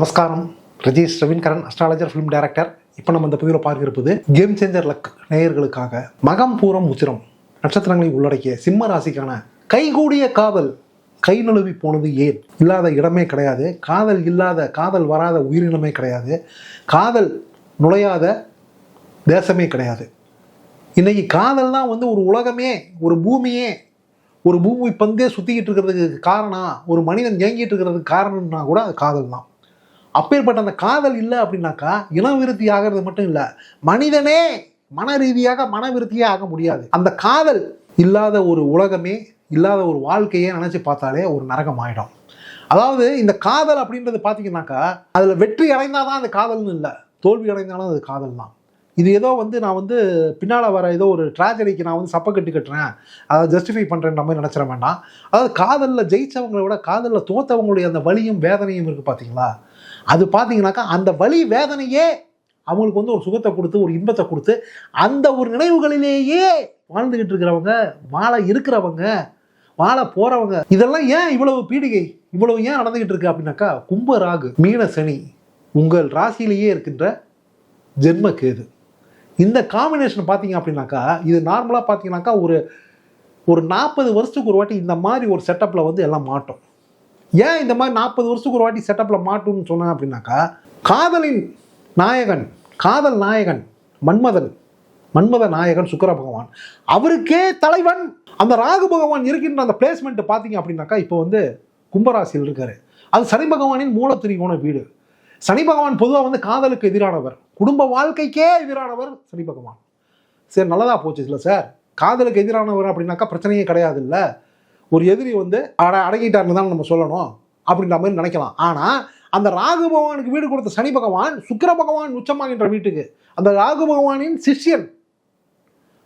நமஸ்காரம். Rajesh Ravindran astrologer film director இப்போ நம்ம இந்த பதிவில் பார்க்க இருப்பது கேம் சேஞ்சர் லக் நேயர்களுக்காக. மகம் பூரம் உச்சிரம் நட்சத்திரங்களை உள்ளடக்கிய சிம்ம ராசிக்கான கைகூடிய காதல். கை நழுவி போனது ஏன்? இல்லாத இடமே கிடையாது. காதல் இல்லாத காதல் வராத உயிரினமே கிடையாது. காதல் நுழையாத தேசமே கிடையாது. இன்றைக்கி காதல் தான் வந்து ஒரு உலகமே ஒரு பூமியே ஒரு பூமி பந்தே சுற்றிக்கிட்டு இருக்கிறதுக்கு காரணம் ஒரு மனிதன் இயங்கிட்டு இருக்கிறதுக்கு காரணம்னா கூட அது காதல் தான். அப்பேற்பட்ட அந்த காதல் இல்லை அப்படின்னாக்கா இனவிருத்தி ஆகிறது மட்டும் இல்லை மனிதனே மன ரீதியாக மனவிருத்தியே ஆக முடியாது. அந்த காதல் இல்லாத ஒரு உலகமே இல்லாத ஒரு வாழ்க்கையே நினச்சி பார்த்தாலே ஒரு நரகம் ஆகிடும் அதாவது இந்த காதல் அப்படின்றது பார்த்தீங்கன்னாக்கா அதில் வெற்றி அடைந்தால் தான் அது காதல்னு இல்லை தோல்வி அடைந்தாலும் அது காதல் தான் இது ஏதோ வந்து நான் வந்து பின்னால் வர ஏதோ ஒரு ட்ராஜடிக்கு நான் வந்து சப்பை கட்டி கட்டுறேன் அதை ஜஸ்டிஃபை பண்ணுறேன்ற மாதிரி நினச்சிட வேண்டாம். அதாவது காதலில் ஜெயித்தவங்களை விட காதலில் தோத்தவங்களுடைய அந்த வலியும் வேதனையும் இருக்குது பார்த்தீங்களா அது பார்த்தீங்கன்னாக்கா அந்த வழி வேதனையே அவங்களுக்கு வந்து ஒரு சுகத்தை கொடுத்து ஒரு இன்பத்தை கொடுத்து அந்த ஒரு நினைவுகளிலேயே வாழ்ந்துக்கிட்டு இருக்கிறவங்க வாழ இருக்கிறவங்க வாழ போகிறவங்க இதெல்லாம் ஏன் இவ்வளவு பீடிகை? இவ்வளவு ஏன் நடந்துக்கிட்டு இருக்கு அப்படின்னாக்கா கும்ப ராகு மீன சனி உங்கள் ராசியிலேயே இருக்கின்ற ஜென்ம கேது. இந்த காம்பினேஷன் பார்த்தீங்க அப்படின்னாக்கா இது நார்மலாக பார்த்தீங்கன்னாக்கா ஒரு ஒரு நாற்பது வருஷத்துக்கு ஒரு வாட்டி இந்த மாதிரி ஒரு செட்டப்பில் வந்து எல்லாம் மாட்டோம். ஏன் இந்த மாதிரி நாற்பது வருஷத்துக்கு ஒரு வாட்டி செட்டப்பில் மாட்டும்னு சொன்னேன் அப்படின்னாக்கா காதலின் நாயகன் காதல் நாயகன் மன்மதன் மன்மத நாயகன் சுக்கர பகவான் அவருக்கே தலைவன். அந்த ராகு பகவான் இருக்கின்ற அந்த பிளேஸ்மெண்ட் பார்த்தீங்க அப்படின்னாக்கா இப்போ வந்து கும்பராசியில் இருக்காரு. அது சனி பகவானின் மூலத்திரிகோண வீடு. சனி பகவான் பொதுவாக வந்து காதலுக்கு எதிரானவர். குடும்ப வாழ்க்கைக்கே எதிரானவர் சனி பகவான். சரி நல்லதாக போச்சு இல்லை சார்? காதலுக்கு எதிரானவர் அப்படின்னாக்கா பிரச்சனையே கிடையாது இல்லை ஒரு எதிரி வந்து அட அடங்கிட்டாருன்னு தான் நம்ம சொல்லணும்? அப்படின்ற மாதிரி நினைக்கலாம். ஆனால் அந்த ராகு பகவானுக்கு வீடு கொடுத்த சனி பகவான் சுக்கர பகவான் உச்சமாகின்ற வீட்டுக்கு அந்த ராகு பகவானின் சிஷ்யன்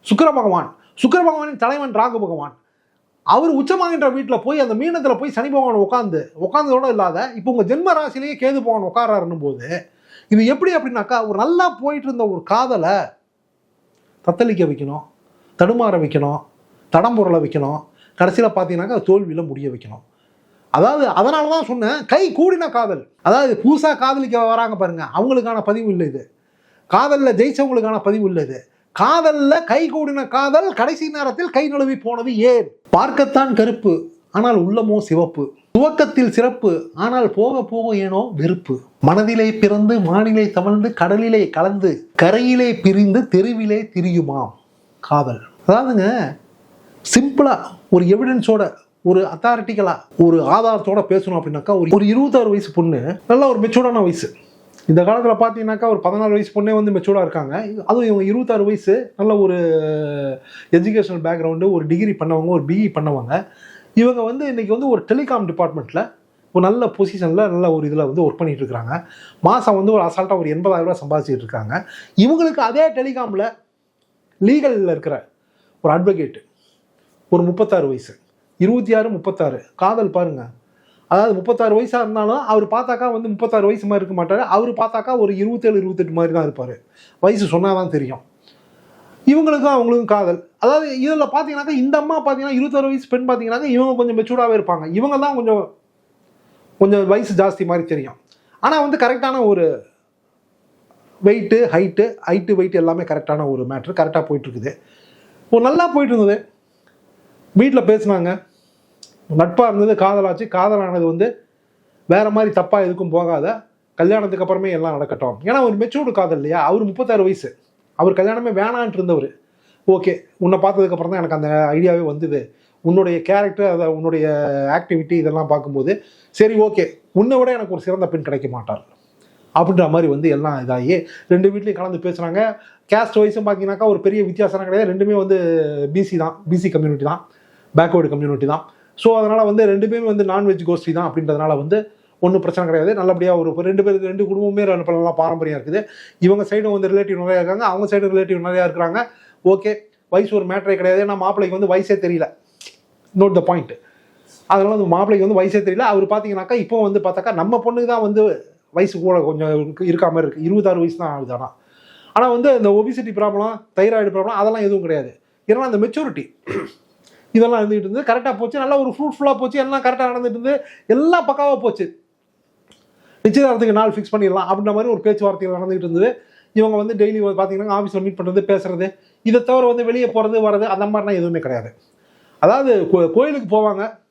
சுக்கிர பகவான் சுக்கர பகவானின் தலைவன் ராகு பகவான் அவர் உச்சமாகின்ற வீட்டில் போய் அந்த மீனத்தில் போய் சனி பகவான் உட்காந்து உட்காந்ததோடு இல்லாத இப்போ உங்கள் ஜென்ம ராசிலேயே கேது பகவான் உட்காராருன்னும் போது இது எப்படி அப்படின்னாக்கா ஒரு நல்லா போயிட்டு இருந்த ஒரு காதலை தத்தளிக்க வைக்கணும் தடுமாற வைக்கணும் தடம்புரலை வைக்கணும் கடைசியில் பார்த்தீங்கன்னாக்கா தோல்வியில் முடிய வைக்கணும். அதாவது அதனால தான் சொன்னேன் கை கூடின காதல். அதாவது புதுசாக காதலிக்க வராங்க பாருங்கள் அவங்களுக்கான பதிவு இல்லை இது. காதலில் ஜெயிச்சவங்களுக்கான பதிவு இல்லை இது. காதலில் கை கூடின காதல் கடைசி நேரத்தில் கை நழுவி போனது ஏன்? பார்க்கத்தான் கருப்பு ஆனால் உள்ளமோ சிவப்பு. துவக்கத்தில் சிறப்பு ஆனால் போக போக ஏனோ வெறுப்பு. மனதிலே பிறந்து மானிலே தவழ்ந்து கடலிலே கலந்து கரையிலே பிரிந்து தெருவிலே திரியுமாம் காதல். அதாவதுங்க சிம்பிளாக ஒரு எவிடன்ஸோட ஒரு அத்தாரிட்டிக்கலா ஒரு ஆதாரத்தோட பேசணும் அப்படின்னாக்கா ஒரு ஒரு இருபத்தாறு வயசு பொண்ணு நல்ல ஒரு மெச்சூர்டான வயசு. இந்த காலத்தில் பார்த்தீங்கன்னாக்கா ஒரு பதினாறு வயசு பொண்ணே வந்து மெச்சூர்டாக இருக்காங்க. அதுவும் இவங்க இருபத்தாறு வயசு நல்ல ஒரு எஜுகேஷனல் பேக்ரவுண்டு ஒரு டிகிரி பண்ணவங்க ஒரு பிஇ பண்ணவங்க. இவங்க வந்து இன்றைக்கி வந்து ஒரு டெலிகாம் டிபார்ட்மெண்ட்டில் ஒரு நல்ல பொசிஷனில் நல்ல ஒரு இதில் வந்து ஒர்க் பண்ணிகிட்டு இருக்காங்க. மாதம் வந்து ஒரு அசால்ட்டாக ஒரு எண்பதாயிரம் சம்பாதிச்சிட்டு இருக்காங்க. இவங்களுக்கு அதே டெலிகாமில் லீகலில் இருக்கிற ஒரு அட்வொகேட்டு ஒரு முப்பத்தாறு வயசு. இருபத்தி ஆறு முப்பத்தாறு. காதல் பாருங்க. அதாவது முப்பத்தாறு வயசாக இருந்தாலும் அவர் பார்த்தாக்கா வந்து முப்பத்தாறு வயசு மாதிரி இருக்க மாட்டார். அவர் பார்த்தாக்கா ஒரு இருபத்தேழு இருபத்தெட்டு மாதிரி தான் இருப்பார். வயசு சொன்னால் தான் தெரியும். இவங்களுக்கும் அவங்களுக்கும் காதல். அதாவது இதில் பார்த்தீங்கன்னாக்கா இந்த அம்மா பார்த்தீங்கன்னா இருபத்தாறு வயசு பெண் பார்த்தீங்கன்னாக்கா இவங்க கொஞ்சம் மெச்சூர்டாகவே இருப்பாங்க. இவங்க தான் கொஞ்சம் கொஞ்சம் வயசு ஜாஸ்தி மாதிரி தெரியும். ஆனால் வந்து கரெக்டான ஒரு வெயிட்டு ஹைட்டு ஹைட்டு வெயிட் எல்லாமே கரெக்டான ஒரு மேட்ரு கரெக்டாக போயிட்டுருக்குது ஒரு நல்லா போயிட்டு இருந்தது. வீட்டில் பேசுனாங்க. நட்பாக இருந்தது காதலாச்சு. காதலானது வந்து வேற மாதிரி தப்பாக எதுக்கும் போகாத. கல்யாணத்துக்கு அப்புறமே எல்லாம் நடக்கட்டும். ஏன்னா ஒரு மெச்சூர்டு காதல் இல்லையா? அவர் முப்பத்தாறு வயசு. அவர் கல்யாணமே வேணான்ட்டு இருந்தவர். ஓகே உன்னை பார்த்ததுக்கப்புறம் தான் எனக்கு அந்த ஐடியாவே வந்தது. உன்னுடைய கேரக்டர் அதை உன்னுடைய ஆக்டிவிட்டி இதெல்லாம் பார்க்கும்போது சரி ஓகே. உன்னை விட எனக்கு ஒரு சிறந்த பெண் கிடைக்க மாட்டார் அப்படின்ற மாதிரி வந்து எல்லாம் இதாகி ரெண்டு வீட்லேயும் கலந்து பேசுகிறாங்க கேஸ்ட் வைஸும் பார்த்தீங்கன்னாக்கா ஒரு பெரிய வித்தியாசம் கிடையாது. ரெண்டுமே வந்து பிசி தான். பிசி கம்யூனிட்டி தான். பேக்வேர்டு கம்யூனிட்டி தான். ஸோ அதனால் வந்து ரெண்டு பேரும் வந்து நான்வெஜ் கோஷ்டி தான் அப்படின்றதுனால வந்து ஒன்றும் பிரச்சனை கிடையாது. நல்லபடியாக ஒரு ரெண்டு பேருக்கு ரெண்டு குடும்பமே நல்லா பாரம்பரியம் இருக்குது. இவங்க சைடும் வந்து ரிலேட்டிவ் நிறையா இருக்காங்க. அவங்க சைடு ரிலேட்டிவ் நிறையா இருக்கிறாங்க. ஓகே வயசு ஒரு மேட்டரே கிடையாது. ஏன்னா மாப்பிள்ளைக்கு வந்து வயசே தெரியல. நோட் த பாயிண்ட் அதனால வந்து மாப்பிள்ளைக்கு வந்து வயசே தெரியல. அவர் பார்த்தீங்கன்னாக்கா இப்போ வந்து பார்த்தாக்கா நம்ம பொண்ணுக்கு தான் வந்து வயசு கூட கொஞ்சம் இருக்கா மாதிரி இருக்குது இருபத்தாறு வயசு தான் ஆகுது ஆனால் ஆனால் வந்து இந்த ஒபிசிட்டி ப்ராப்ளம் தைராய்டு ப்ராப்ளம் அதெல்லாம் எதுவும் கிடையாது. ஏன்னா அந்த மெச்சூரிட்டி இதெல்லாம் இருந்துகிட்டு இருந்து கரெக்டாக போச்சு. நல்லா ஒரு ஃப்ரூட்ஃபுல்லாக போச்சு. எல்லாம் கரெக்டாக நடந்துட்டு இருந்து எல்லாம் பக்காவாக போச்சு. நிச்சயதாரத்துக்கு நாள் ஃபிக்ஸ் பண்ணிடலாம் அப்படின்ற மாதிரி ஒரு பேச்சுவார்த்தைகள் நடந்துகிட்டு இருந்தது. இவங்க வந்து டெய்லி பார்த்தீங்கன்னா ஆஃபீஸில் மீட் பண்ணுறது பேசுறது இதை தவிர வந்து வெளியே போகிறது வர்றது அந்த மாதிரிலாம் எதுவுமே கிடையாது. அதாவது கோ- கோயிலுக்கு போவாங்க.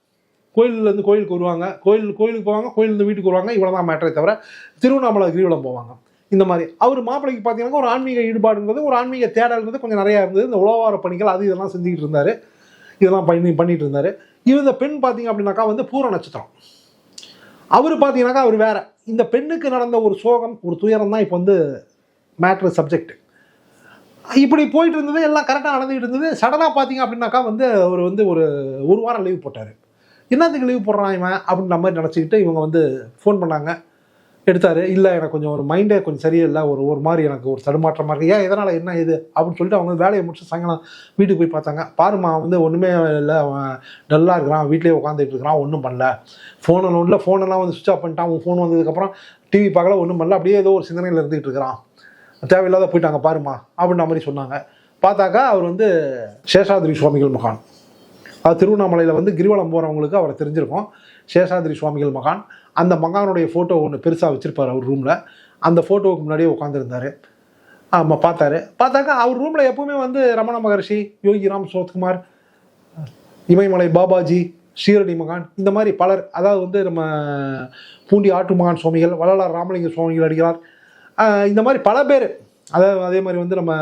கோயிலேருந்து கோயிலுக்கு வருவாங்க. கோயில் கோயிலுக்கு போவாங்க. கோயிலேருந்து வீட்டுக்கு வருவாங்க. இவ்வளோ தான் மேட்டரே தவிர திருவண்ணாமலை கிரிவலம் போவாங்க. இந்த மாதிரி. அவர் மாப்பிள்ளைக்கு பார்த்தீங்கன்னா ஒரு ஆன்மீக ஈடுபாடுங்கிறது ஒரு ஆன்மீக தேடல்ங்கிறது கொஞ்சம் நிறையா இருந்தது. இந்த உழவார பணிகள் அது இதெல்லாம் செஞ்சுக்கிட்டு இருந்தார். இதெல்லாம் பண்ணி பண்ணிட்டு இருந்தார். இவங்க பெண் பார்த்தீங்க அப்படின்னாக்கா வந்து பூர நட்சத்திரம். அவர் பார்த்தீங்கன்னாக்கா அவர் வேற. இந்த பெண்ணுக்கு நடந்த ஒரு சோகம் ஒரு துயரம் தான் இப்போ வந்து மேட்ரு சப்ஜெக்ட் இப்படி போயிட்டு இருந்தது எல்லாம் கரெக்டாக நடந்துகிட்டு இருந்தது. சடனாக பார்த்தீங்க அப்படின்னாக்கா வந்து அவர் வந்து ஒரு ஒரு வாரம் லீவ் போட்டார். என்னத்துக்கு லீவ் போடுறான் இவன் அப்படின்ற மாதிரி நினச்சிக்கிட்டு இவங்க வந்து ஃபோன் பண்ணாங்க. எடுத்தார். இல்லை எனக்கு கொஞ்சம் ஒரு மைண்டே கொஞ்சம் சரியில்லை. ஒரு ஒரு மாதிரி எனக்கு ஒரு தடுமாற்றமாக இருக்குது ஏன் எதனால் என்ன இது? அப்படின்னு சொல்லிட்டு அவங்க வேலையை முடிச்சு சாயங்காலம் வீட்டுக்கு போய் பார்த்தாங்க. பாருமா வந்து ஒன்றுமே இல்லை. அவன் டல்லாக இருக்கிறான். வீட்லேயே உட்காந்துட்டு இருக்கிறான். ஒன்றும் பண்ணல. ஃபோனை ஒன்றும் ஃபோனெல்லாம் வந்து சுவிச் ஆஃப் பண்ணிட்டான். அவன் ஃபோன் வந்ததுக்கப்புறம் டிவி பார்க்கல. ஒன்றும் பண்ணல. அப்படியே ஏதோ ஒரு சிந்தனையில் இருந்துகிட்டு இருக்கிறான். தேவையில்லாத போயிட்டாங்க பாருமா அப்படின்ற மாதிரி சொன்னாங்க. பார்த்தாக்கா அவர் வந்து சேஷாதிரி சுவாமிகள் மகான். அது திருவண்ணாமலையில் வந்து கிரிவலம் போகிறவங்களுக்கு அவரை தெரிஞ்சிருக்கும். சேஷாதிரி சுவாமிகள் மகான். அந்த மகானுடைய ஃபோட்டோ ஒன்று பெருசாக வச்சுருப்பார் அவர் ரூமில் அந்த ஃபோட்டோவுக்கு முன்னாடியே உட்காந்துருந்தாரு ஆமாம் பார்த்தாரு. பார்த்தாக்கா அவர் ரூமில் எப்பவுமே வந்து ரமண மகர்ஷி யோகிராம் சோத்குமார் இமயமலை பாபாஜி ஷீரடி மகான் இந்த மாதிரி பலர் அதாவது வந்து நம்ம பூண்டி ஆட்டு மகான் சுவாமிகள் வள்ளலார் ராமலிங்க சுவாமிகள் அடிகளார் இந்த மாதிரி பல பேர். அதாவது அதே மாதிரி வந்து நம்ம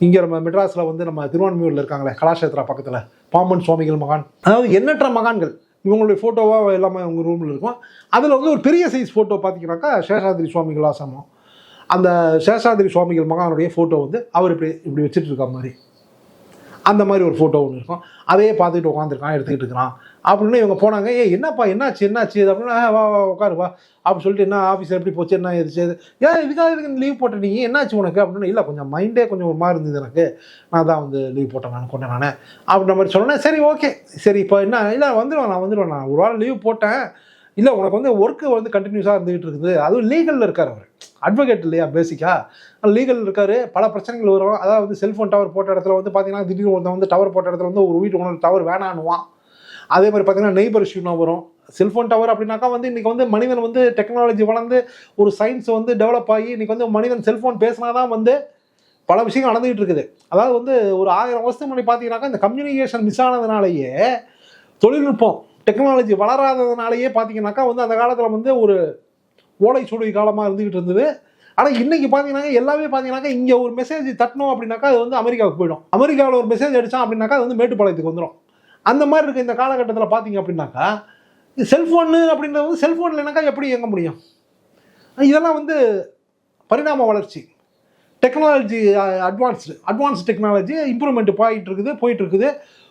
இங்கே நம்ம மெட்ராஸில் வந்து நம்ம திருவான்மையூரில் இருக்காங்களே கலாஷேத்ரா பக்கத்தில் பாம்பன் சுவாமிகள் மகான். அதாவது எண்ணற்ற மகான்கள். இவங்களுடைய ஃபோட்டோவாக எல்லாமே அவங்க ரூமில் இருக்கும். அதில் வந்து ஒரு பெரிய சைஸ் ஃபோட்டோ பார்த்தீங்கன்னாக்கா சேஷாதிரி சுவாமிகள் ஆசிரமம் அந்த சேஷாதிரி சுவாமிகள் மகானுடைய ஃபோட்டோ வந்து அவர் இப்படி இப்படி வச்சுட்டு இருக்க மாதிரி. அந்த மாதிரி ஒரு ஃபோட்டோ ஒன்று இருக்கும். அதையே பார்த்துக்கிட்டு உட்காந்துருக்கான் எடுத்துக்கிட்டு இருக்கிறான். அப்படின்னு இவங்க போனாங்க. ஏ என்னப்பா என்னாச்சு என்னாச்சு? இது அப்படின்னா வா வா உட்காரு வா. அப்படின்னு சொல்லிட்டு என்ன ஆஃபீஸர் எப்படி போச்சு என்ன எது செய்யுது ஏன் இதுக்காக இதுக்கு லீவ் போட்ட நீ? என்னாச்சு உனக்கு? அப்படின்னு இல்லை கொஞ்சம் மைண்டே கொஞ்சம் ஒரு மாதிரி இருந்தது எனக்கு. நான் தான் வந்து லீவ் போட்டேன் நான் கொண்டேன் நான். அப்படின்ற மாதிரி சொன்னேன் சரி ஓகே சரி இப்போ என்ன இல்லை வந்துடுவேன் நான் வந்துடுவேன் நான் ஒரு வாரம் லீவ் போட்டேன். இல்லை உனக்கு வந்து ஒர்க்கு வந்து கண்டினியூஸாக இருந்துகிட்டு இருக்குது. அதுவும் லீகலில் இருக்கார் அவர். அட்வொகேட் இல்லையா பேசிக்காக லீகல் இருக்காரு பல பிரச்சனைகள் வரும். அதாவது வந்து செல்ஃபோன் டவர் போட்ட இடத்துல வந்து பார்த்தீங்கன்னா திடீர்னு ஒருத்தன் வந்து டவர் போட்ட இடத்துல வந்து ஒரு வீட்டு ஒன்று டவர் வேணான்னுவான். அதே மாதிரி பார்த்தீங்கன்னா நெய்பர் இஷ்யூனா வரும். செல்ஃபோன் டவர் அப்படின்னாக்கா வந்து இன்னைக்கு வந்து மனிதன் வந்து டெக்னாலஜி வளர்ந்து ஒரு சயின்ஸ் வந்து டெவலப் ஆகி இன்னைக்கு வந்து மனிதன் செல்ஃபோன் பேசினாதான் வந்து பல விஷயங்கள் நடந்துகிட்டு இருக்குது. அதாவது வந்து ஒரு ஆயிரம் வருஷத்துக்கு முன்னாடி பார்த்தீங்கன்னாக்கா இந்த கம்யூனிகேஷன் மிஸ் ஆனதுனாலேயே தொழில்நுட்பம் டெக்னாலஜி வளராததுனாலேயே பார்த்தீங்கன்னாக்கா வந்து அந்த காலத்தில் வந்து ஒரு ஓலை சுடுகை காலமாக இருந்துகிட்டு இருந்தது. ஆனால் இன்னைக்கு பார்த்தீங்கன்னா எல்லாமே பார்த்தீங்கன்னாக்கா இங்கே ஒரு மெசேஜ் தட்டணும் அப்படின்னாக்கா அது வந்து அமெரிக்காவுக்கு போயிடும். அமெரிக்காவில் ஒரு மெசேஜ் அடிச்சான் அப்படின்னாக்கா அது வந்து மேட்டுப்பாளையத்துக்கு வந்துடும் அந்த மாதிரி இருக்க இந்த காலகட்டத்தில் பார்த்தீங்க அப்படின்னாக்கா செல்ஃபோனு அப்படின்றது வந்து செல்ஃபோன் இல்லைனாக்கா எப்படி இயங்க முடியும்? இதெல்லாம் வந்து பரிணாம வளர்ச்சி. Technology advanced advance technology improvement போயிட்டு இருக்குது போயிட்டு இருக்குது.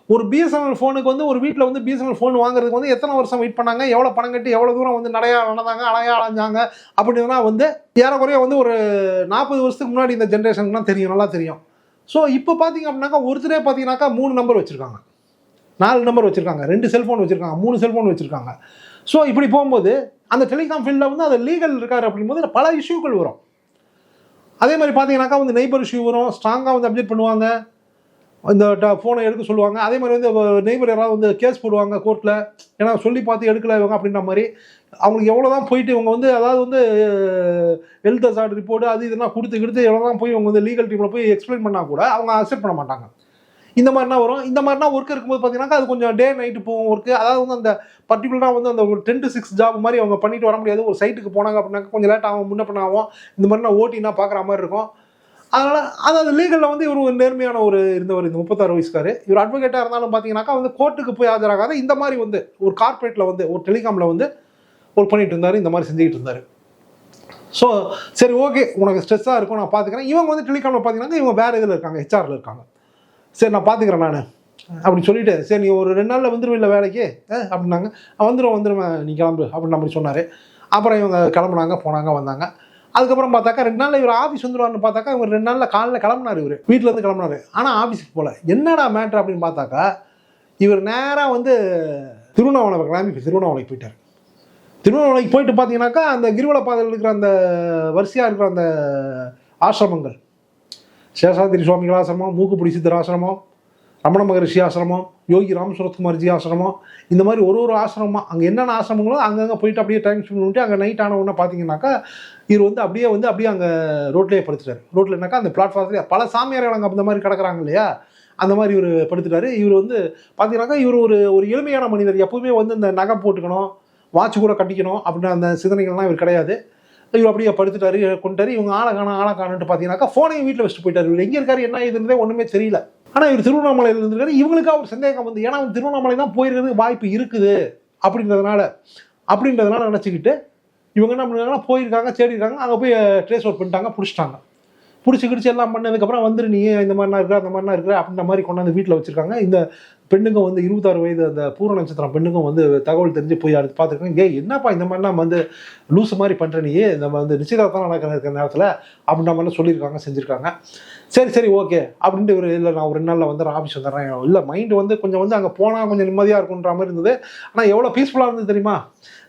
ஒரு பிஎஸ்என்எல் ஃபோனுக்கு வந்து ஒரு வீட்டில் வந்து பிஎஸ்என்எல் ஃபோன் வாங்குறதுக்கு வந்து எத்தனை வருஷம் வெயிட் பண்ணாங்க? எவ்வளோ பணம் கட்டி எவ்வளோ தூரம் வந்து நடையா நடந்தாங்க அலையா அலைஞ்சாங்க? அப்படின்னா வந்து ஏறக்குறைய வந்து ஒரு நாற்பது வருஷத்துக்கு முன்னாடி இந்த ஜென்ரேஷனுக்குலாம் தெரியும் நல்லா தெரியும். ஸோ இப்போ பார்த்தீங்க அப்படின்னாக்கா ஒருத்தரே பார்த்தீங்கன்னாக்கா மூணு நம்பர் வச்சுருக்காங்க. நாலு நம்பர் வச்சுருக்காங்க ரெண்டு செல்ஃபோன் வச்சுருக்காங்க மூணு செல்ஃபோன் வச்சுருக்காங்க. ஸோ இப்படி போகும்போது அந்த டெலிகாம் ஃபீல்டில் வந்து அது லீகல் இருக்காரு அப்படிங்கும்போது பல இஷ்யூக்கள் வரும். அதே மாதிரி பார்த்தீங்கன்னாக்கா வந்து நெய்பர் இஷ்யூ வரும் ஸ்ட்ராங்காக வந்து அப்டேட் பண்ணுவாங்க. இந்த ஃபோனை எடுக்க சொல்லுவாங்க. அதே மாதிரி வந்து நெய்பர் யாராவது வந்து கேஸ் போடுவாங்க கோர்ட்டில் ஏன்னா சொல்லி பார்த்து எடுக்கல இவங்க அப்படின்ற மாதிரி. அவங்களுக்கு எவ்வளோ தான் போயிட்டு இவங்க வந்து அதாவது வந்து ஹெல்த் அசார்ட் ரிப்போர்ட் அது இதெல்லாம் கொடுத்து கொடுத்து எவ்வளோ தான் போய் இவங்க வந்து லீகல் டீமில் போய் எக்ஸ்பிளைன் பண்ணால் கூட அவங்க அக்செப்ட் பண்ண மாட்டாங்க. இந்த மாதிரினா வரும். இந்த மாதிரினா ஒர்க் இருக்கும்போது பார்த்தீங்கன்னா அது கொஞ்சம் டே நைட்டு போகும் ஒர்க்கு அதாவது வந்து அந்த பர்டிகுலராக வந்து அந்த ஒரு டென் டு சிக்ஸ் ஜாப் மாதிரி அவங்க பண்ணிட்டு வர முடியாது. ஒரு சைட்டுக்கு போனாங்க அப்படின்னாக்க கொஞ்சம் லேட் ஆகும் முன்ன பண்ண ஆகும். இந்த மாதிரினா ஓட்டினா பார்க்குற மாதிரி இருக்கும். அதனால் அதாவது லீகலில் வந்து இவர் ஒரு நேர்மையான ஒரு இருந்தவர் இந்த முப்பத்தாறு வயசுக்காரு. இவர் அட்வொகேட்டாக இருந்தாலும் பார்த்தீங்கன்னாக்கா வந்து கோர்ட்டுக்கு போய் ஆஜராகாத இந்த மாதிரி வந்து ஒரு கார்ப்பரேட்டில் வந்து ஒரு டெலிகாமில் வந்து ஒர்க் பண்ணிட்டு இருந்தார் இந்த மாதிரி செஞ்சுக்கிட்டு இருந்தார். ஸோ சரி ஓகே உனக்கு ஸ்ட்ரெஸ்ஸாக இருக்கும் நான் பார்த்துக்கிறேன் இவங்க வந்து டெலிகாமில் பார்த்தீங்கன்னா இவங்க வேறு இதில் இருக்காங்க ஹெச்ஆரில் இருக்காங்க. சரி நான் பார்த்துக்கிறேன் நான். அப்படின்னு சொல்லிட்டு சரி நீ ஒரு ரெண்டு நாளில் வந்துருவில்ல வேலைக்கு? அப்படின்னாங்க. வந்துடும் வந்துடுவேன் நீ கிளம்பு அப்படின்னு மாதிரி சொன்னார். அப்புறம் இவங்க கிளம்புனாங்க போனாங்க வந்தாங்க. அதுக்கப்புறம் பார்த்தாக்கா ரெண்டு நாள் இவர் ஆஃபீஸ் வந்துடுவார்னு பார்த்தாக்கா இவர் ரெண்டு நாளில் காலையில் கிளம்புனார் இவர். வீட்டிலேருந்து கிளம்புனாரு. ஆனால் ஆஃபீஸுக்கு போகல என்னடா மேட்ரு அப்படின்னு பார்த்தாக்கா இவர் நேராக வந்து திருவண்ணாமலை கிளம்பி திருவண்ணாமலைக்கு போயிட்டார். திருவண்ணாமலைக்கு போயிட்டு பார்த்தீங்கன்னாக்கா அந்த கிரிவல பாதையில் இருக்கிற அந்த வரிசையாக இருக்கிற அந்த ஆசிரமங்கள். சேஷாதிரி சுவாமிகள் ஆசிரமம் மூக்குப்பிடி சித்தர் ஆசிரமம் ரமண மகரிஷி ஆசிரமம் யோகி ராம் சுரத்குமார்ஜி ஆசிரமம் இந்த மாதிரி ஒரு ஒரு ஆசிரமம் அங்கே என்னென்ன ஆசிரமங்களோ அங்கங்கே போயிட்டு அப்படியே டைம் ஸ்பெண்ட் பண்ணிட்டு அங்கே நைட் ஆன உடனே பார்த்தீங்கன்னாக்கா இவர் வந்து அப்படியே வந்து அப்படியே அங்கே ரோட்லேயே படுத்துட்டார். ரோட்டில் என்னக்கா அந்த பிளாட்ஃபார்ம்லேயே பல சாமியார்கள் அங்கே அந்த மாதிரி கிடக்குறாங்க இல்லையா? அந்த மாதிரி இவர் படுத்துட்டாரு. இவர் வந்து பார்த்தீங்கன்னாக்கா இவர் ஒரு ஒரு எளிமையான மனிதர். எப்பவுமே வந்து இந்த நகை போட்டுக்கணும் வாட்ச் கூட கட்டிக்கணும் அப்படின்ற அந்த சிந்தனைகள்லாம் இவர் கிடையாது. இவர் அப்படியே படுத்துட்டாரு கொண்டாரு இவங்க ஆளை காணும் ஆளை காணுன்ட்டு பார்த்தீங்கன்னாக்கா ஃபோனையும் வீட்டில் வச்சுட்டு போயிட்டார். இவர் எங்கே இருக்காரு என்ன இதுன்றதே ஒன்றுமே தெரியல. ஆனால் இவர் திருவண்ணாமலையில் இருந்திருக்காரு. இவங்களுக்காக ஒரு சந்தேகம் வந்து ஏன்னா அவன் திருவண்ணாமலை தான் போயிருக்கிறது வாய்ப்பு இருக்குது அப்படின்றதுனால அப்படின்றதுனால நினச்சிக்கிட்டு இவங்க என்ன பண்ணுறாங்கன்னா போயிருக்காங்க தேடி இருக்காங்க அங்கே போய் ட்ரேஸ் அவுட் பண்ணிட்டாங்க பிடிச்சிட்டாங்க. பிடிச்சி கிடிச்சி எல்லாம் பண்ணதுக்கப்புறம் வந்துரு நீ இந்த மாதிரிலாம் இருக்கிற அந்த மாதிரிலாம் இருக்கிற அப்படின்ற மாதிரி கொண்டாந்து வீட்டில் வச்சிருக்காங்க. இந்த பெண்ணுக்கும் வந்து இருபத்தாறு வயது அந்த பூர்ண நட்சத்திரம் பெண்ணுக்கும் வந்து தகவல் தெரிஞ்சு போய் அடுத்து பார்த்துருக்கேன் ஏய் என்னப்பா இந்த மாதிரிலாம் வந்து லூஸ் மாதிரி பண்ணுற நீ நம்ம வந்து நிச்சயதார்த்தம் நடக்கிற இருக்கிற நேரத்தில் அப்படின்ற மாதிரிலாம் சொல்லியிருக்காங்க செஞ்சுருக்காங்க. சரி சரி ஓகே அப்படின்ட்டு ஒரு இல்லை நான் ஒரு ரெண்டு நாளில் வந்து ஆஃபீஸ் வந்துடுறேன். இல்லை மைண்டு வந்து கொஞ்சம் வந்து அங்கே போனால் கொஞ்சம் நிம்மதியாக இருக்குன்ற மாதிரி இருந்தது. ஆனால் எவ்வளோ பீஸ்ஃபுல்லாக இருந்தது தெரியுமா?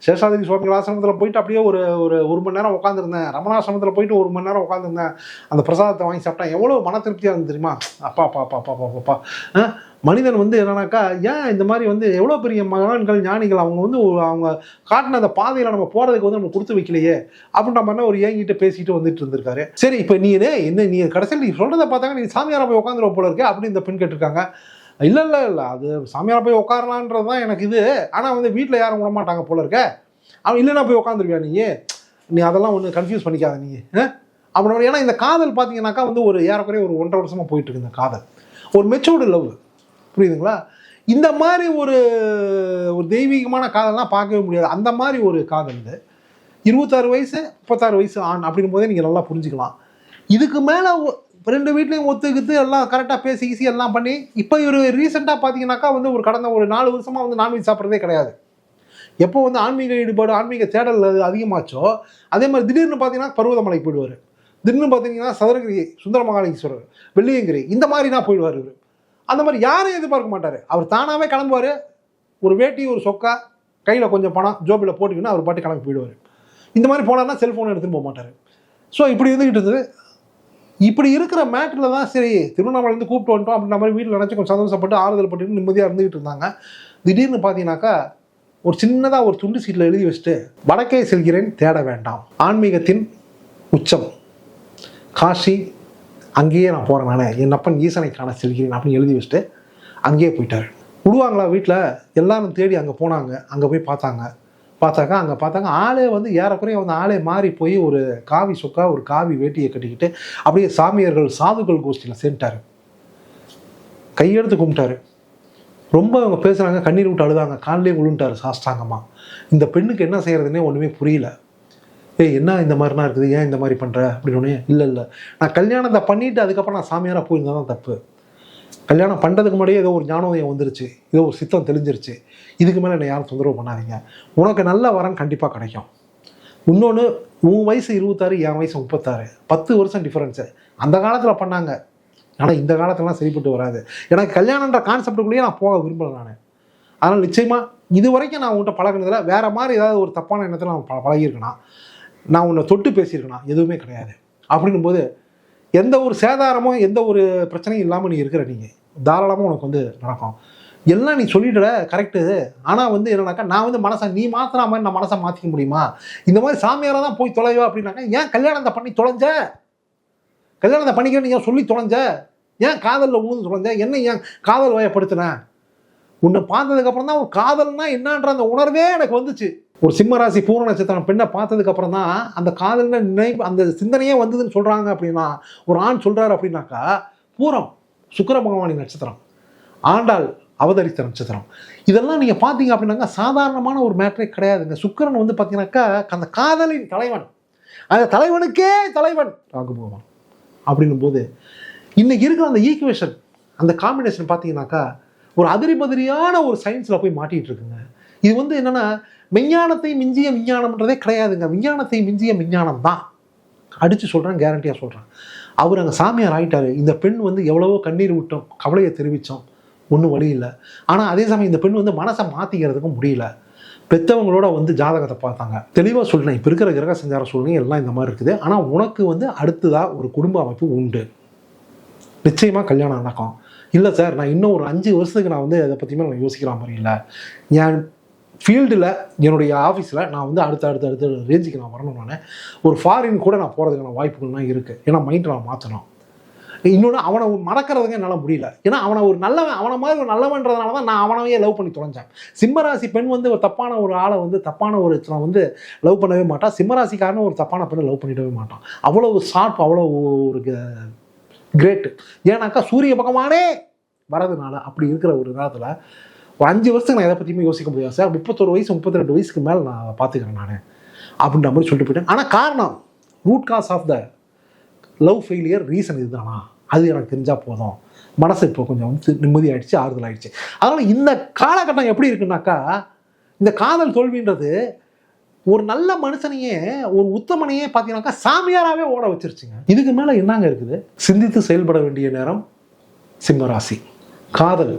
சேஷாதிரி சுவாமிகள் ஆசிரமத்தில் போயிட்டு அப்படியே ஒரு ஒரு ஒரு மணி நேரம் உட்காந்துருந்தேன் ரமணாசிரமத்தில் போயிட்டு ஒரு மணி நேரம் உட்காந்துருந்தேன் அந்த பிரசாதத்தை வாங்கி சாப்பிட்டேன். எவ்வளோ மன திருப்தியாக இருந்தது தெரியுமா? அப்பா அப்பா அப்பா அப்பா அப்பா அப்பா. ஆ? மனிதன் வந்து என்னன்னாக்கா ஏன் இந்த மாதிரி வந்து எவ்வளோ பெரிய மகான்கள் ஞானிகள் அவங்க வந்து அவங்க காட்டின அந்த பாதையில் நம்ம போகிறதுக்கு வந்து நம்ம கொடுத்து வைக்கலையே அப்படின்ற மாதிரி ஒரு ஏங்கிட்ட பேசிட்டு வந்துட்டு இருந்திருக்காரு. சரி இப்போ நீ என்ன நீ கடைசியில் நீ சொல்கிறத பார்த்தாங்க நீ சாமியாரை போய் உட்காந்துருவ போல இருக்கே அப்படின்னு இந்த பெண் கேட்டிருக்காங்க. இல்லை இல்லை இல்லை அது சாமியாரை போய் உட்காரலான்றது தான் எனக்கு இது. ஆனால் வந்து வீட்டில் யாரும் விட மாட்டாங்க போல இருக்க. அவன் இல்லைனா போய் உட்காந்துருவியா நீ? நீ அதெல்லாம் ஒன்று கன்ஃபியூஸ் பண்ணிக்காத நீ அப்படின்னா ஏன்னா இந்த காதல் பார்த்தீங்கன்னாக்கா வந்து ஒரு ஏறக்குறைய ஒரு ஒன்றரை வருஷமாக போயிட்டு இருக்கு இந்த காதல். ஒரு மெச்சூர்டு லவ். புரியுதுங்களா? இந்த மாதிரி ஒரு ஒரு தெய்வீகமான காதல்லாம் பார்க்கவே முடியாது. அந்த மாதிரி ஒரு காதல் இது. இருபத்தாறு வயசு முப்பத்தாறு வயசு ஆண் அப்படின் போதே நீங்கள் நல்லா புரிஞ்சுக்கலாம். இதுக்கு மேலே ரெண்டு வீட்லேயும் ஒத்துக்கிட்டு எல்லாம் கரெக்டாக பேசி ஈஸி எல்லாம் பண்ணி இப்போ இவர் ரீசெண்டாக பார்த்தீங்கன்னாக்கா வந்து ஒரு கடந்த ஒரு நாலு வருஷமாக வந்து நான்வெஜ் சாப்பிட்றதே கிடையாது. எப்போ வந்து ஆன்மீக ஈடுபாடு ஆன்மீக தேடல் அது அதிகமாச்சோ அதே மாதிரி திடீர்னு பார்த்தீங்கன்னா பருவதமலை போயிடுவார். திடீர்னு பார்த்தீங்கன்னா சதுரகிரி சுந்தரமகாலீஸ்வரர் வெள்ளியங்கிரி இந்த மாதிரி தான் போயிடுவார் இவர். அந்த மாதிரி யாரையும் எதிர்பார்க்க மாட்டார். அவர் தானாகவே கிளம்புவார். ஒரு வேட்டி ஒரு சொக்கா கையில் கொஞ்சம் பணம் ஜோபியில் போட்டுக்கின்னு அவர் பாட்டு கிளம்பி போயிடுவார். இந்த மாதிரி போனார்னா செல்ஃபோன் எடுத்துகிட்டு போக மாட்டார். ஸோ இப்படி இருந்துக்கிட்டு இருந்தது. இப்படி இருக்கிற மேட்டரில் தான் சரி திருவண்ணாமலேருந்து கூப்பிட்டு வந்துட்டோம் அப்படின்ற மாதிரி வீட்டில் நினச்சி கொஞ்சம் சந்தோஷப்பட்டு ஆறுதல் பட்டு நிம்மதியாக இருந்துகிட்டு இருந்தாங்க. திடீர்னு பார்த்தீங்கன்னாக்கா ஒரு சின்னதாக ஒரு துண்டு சீட்டில் எழுதி வச்சுட்டு வடக்கே செல்கிறேன் தேட வேண்டாம். ஆன்மீகத்தின் உச்சம். காஷி அங்கேயே நான் போகிறேன் நான். என் அப்பன் ஈசனை காண செல்கிறேன் அப்படின்னு எழுதி வச்சுட்டு அங்கேயே போயிட்டார். விடுவாங்களா வீட்டில் எல்லாரும் தேடி அங்கே போனாங்க. அங்கே போய் பார்த்தாங்க. பார்த்தாக்கா அங்கே பார்த்தாங்க ஆளே வந்து ஏறக்குறைய வந்து ஆளே மாறி போய் ஒரு காவி சொக்கா ஒரு காவி வேட்டியை கட்டிக்கிட்டு அப்படியே சாமியார்கள் சாதுக்கள் கோஷ்டியில் சேர்ந்துட்டார். கையெடுத்து கும்பிட்டாரு. ரொம்ப அவங்க பேசுகிறாங்க கண்ணீர் விட்டு அழுதாங்க. காலிலே விழுந்துட்டாரு சாஸ்தாங்கம்மா இந்த பெண்ணுக்கு என்ன செய்கிறதுனே ஒன்றுமே புரியல. ஏய் என்ன இந்த மாதிரிலாம் இருக்குது? ஏன் இந்த மாதிரி பண்ணுற அப்படின்னு இல்லை இல்லை. நான் கல்யாணத்தை பண்ணிவிட்டு அதுக்கப்புறம் நான் சாமியாராக போயிருந்தா தான் தப்பு. கல்யாணம் பண்ணுறதுக்கு முன்னாடியே ஏதோ ஒரு ஞானோதயம் வந்துருச்சு. ஏதோ ஒரு சித்தம் தெளிஞ்சிருச்சு. இதுக்கு மேலே என்னை யாரும் தொந்தரவு பண்ணாதீங்க. உனக்கு நல்ல வரம் கண்டிப்பாக கிடைக்கும். இன்னொன்று உன் வயசு இருபத்தாறு என் வயசு முப்பத்தாறு. பத்து வருஷம் டிஃப்ரென்ஸு அந்த காலத்தில் பண்ணாங்க. ஆனால் இந்த காலத்துலலாம் சரிப்பட்டு வராது. எனக்கு கல்யாணன்ற கான்செப்டுக்குள்ளேயே நான் போக விரும்பலை நான். அதனால் நிச்சயமாக இது வரைக்கும் நான் உன்கிட்ட பழகினதில் வேறு மாதிரி ஏதாவது ஒரு தப்பான எண்ணத்தில் நான் ப பழகியிருக்கேனா? நான் உன்னை தொட்டு பேசியிருக்கேனா? எதுவுமே கிடையாது. அப்படின்னும் போது எந்த ஒரு சேதாரமும் எந்த ஒரு பிரச்சனையும் இல்லாமல் நீ இருக்கிற நீங்கள் தாராளமாக உனக்கு வந்து நடக்கும். எல்லாம் நீ சொல்லிடுற கரெக்டு ஆனால் வந்து என்னன்னாக்கா நான் வந்து மனசை நீ மாற்றினா மாதிரி நான் மனசை மாற்றிக்க முடியுமா? இந்த மாதிரி சாமியாராக தான் போய் தொலைவா அப்படின்னாக்கா ஏன் கல்யாணத்தை பண்ணி தொலைஞ்ச? கல்யாணத்தை பண்ணிக்கிறேன்னு ஏன் சொல்லி தொலைஞ்ச? ஏன் காதலில் உழுந்து தொலைஞ்ச? என்ன ஏன் காதல் வயப்படுத்தின? உன்னை பார்த்ததுக்கப்புறம் தான் ஒரு காதல்னா என்னன்ற அந்த உணர்வே எனக்கு வந்துச்சு. ஒரு சிம்மராசி பூர்ண நட்சத்திரம் பெண்ணை பார்த்ததுக்கு அப்புறம் தான் அந்த காதலின நினைவு அந்த சிந்தனையே வந்ததுன்னு சொல்கிறாங்க அப்படின்னா ஒரு ஆண் சொல்கிறாரு அப்படின்னாக்கா பூரம் சுக்கர பகவானி நட்சத்திரம் ஆண்டாள் அவதரித்த நட்சத்திரம். இதெல்லாம் நீங்கள் பார்த்தீங்க அப்படின்னாக்கா சாதாரணமான ஒரு மேட்ரே கிடையாதுங்க. சுக்கிரன் வந்து பார்த்தீங்கன்னாக்கா அந்த காதலின் தலைவன். அந்த தலைவனுக்கே தலைவன் ராகு பகவான் அப்படின்னும் போது இன்னைக்கு இருக்கிற அந்த ஈக்குவேஷன் அந்த காம்பினேஷன் பார்த்தீங்கன்னாக்கா ஒரு அதிரிபதிரியான ஒரு சயின்ஸில் போய் மாட்டிகிட்டு இருக்குங்க. இது வந்து என்னென்னா விஞ்ஞானத்தை மிஞ்சிய விஞ்ஞானம்ன்றதே கிடையாதுங்க. விஞ்ஞானத்தை மிஞ்சிய விஞ்ஞானம் தான் அடித்து சொல்கிறேன் கேரண்டியாக சொல்கிறேன் அவர் அங்கே சாமியார் ஆகிட்டார் இந்த பெண் வந்து எவ்வளவோ கண்ணீர் விட்டோம் கவலையை தெரிவித்தோம் ஒன்றும் வழி இல்லை. ஆனால் அதே சமயம் இந்த பெண் வந்து மனசை மாற்றிக்கிறதுக்கும் முடியல. பெற்றவங்களோட வந்து ஜாதகத்தை பார்த்தாங்க. தெளிவாக சொல்கிறேன் இப்போ இருக்கிற கிரக சஞ்சார சூழ்நிலை எல்லாம் இந்த மாதிரி இருக்குது. ஆனால் உனக்கு வந்து அடுத்ததாக ஒரு குடும்ப அமைப்பு உண்டு. நிச்சயமாக கல்யாணம் நடக்கும். இல்லை சார் நான் இன்னும் ஒரு அஞ்சு வருஷத்துக்கு நான் வந்து அதை பற்றியுமே நான் யோசிக்கிற மாதிரி இல்லை. என் ஃபீல்டில் என்னுடைய ஆஃபீஸில் நான் வந்து அடுத்த அடுத்த அடுத்த ரேஞ்சுக்கு நான் வரணும் நான். ஒரு ஃபாரின் கூட நான் போகிறதுக்கான வாய்ப்புகள்லாம் இருக்குது ஏன்னா மைண்டை நான் மாற்றணும் இன்னொன்று அவனை மறக்கிறதுங்க என்னால் முடியல. ஏன்னா அவனை ஒரு நல்லவன் அவனை மாதிரி ஒரு நல்லவன்றதுனால தான் நான் அவனவே லவ் பண்ணி தொலைஞ்சேன். சிம்மராசி பெண் வந்து ஒரு தப்பான ஒரு ஆளை வந்து தப்பான ஒரு ஒருத்தனை வந்து லவ் பண்ணவே மாட்டான் சிம்மராசிக்காரன் ஒரு தப்பான பெண்ணை லவ் பண்ணிடவே மாட்டான். அவ்வளோ ஷார்ப் அவ்வளோ ஒரு கிரேட்டு ஏன்னாக்கா சூரிய பகவானே வரதுனால அப்படி இருக்கிற ஒரு நேரத்தில் ஒரு அஞ்சு வருஷத்துக்கு நான் எதை பற்றியுமே யோசிக்க முடியாது சார். முப்பத்தொரு வயசு முப்பத்தி ரெண்டு வயசுக்கு மேலே நான் பார்த்துக்கிறேன் நான். அப்படின்ற மாதிரி சொல்லிட்டு போயிட்டேன். ஆனால் காரணம் root cause of the love failure reason இதுதானா? அது எனக்கு தெரிஞ்சால் போதும். மனசு இப்போ கொஞ்சம் வந்து நிம்மதி ஆயிடுச்சு ஆறுதல் ஆயிடுச்சு அதனால் இந்த காலகட்டம் எப்படி இருக்குன்னாக்கா இந்த காதல் தோல்வின்றது ஒரு நல்ல மனுஷனையே ஒரு உத்தமனையே பார்த்தீங்கன்னாக்கா சாமியாராகவே ஓட வச்சிருச்சுங்க. இதுக்கு மேலே என்னங்க இருக்குது? சிந்தித்து செயல்பட வேண்டிய நேரம் சிம்மராசி. காதல்.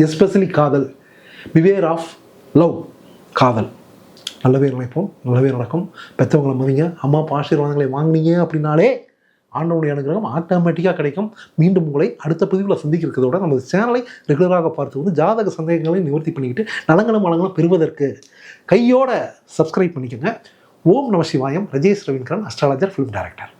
எஸ்பெஷலி காதல். பிவேர் ஆஃப் லவ் காதல். நல்லவே நினைப்போம். நல்லவே நடக்கும். பெற்றவங்களை மதிங்க. அம்மா அப்பா ஆசீர்வாதங்களை வாங்கினீங்க அப்படின்னாலே ஆண்டவனுடைய அனுகிரகம் ஆட்டோமேட்டிக்காக கிடைக்கும். மீண்டும் உங்களை அடுத்த பதிவில் சந்திக்கிறதோட நமது சேனலை ரெகுலராக பார்த்து வந்து ஜாதக சந்தேகங்களை நிவர்த்தி பண்ணிக்கிட்டு நலங்களும் வளங்களும் பெறுவதற்கு கையோட சப்ஸ்கிரைப் பண்ணிக்கோங்க. ஓம் நம Sivayam. Rajesh Ravindran astrologer film director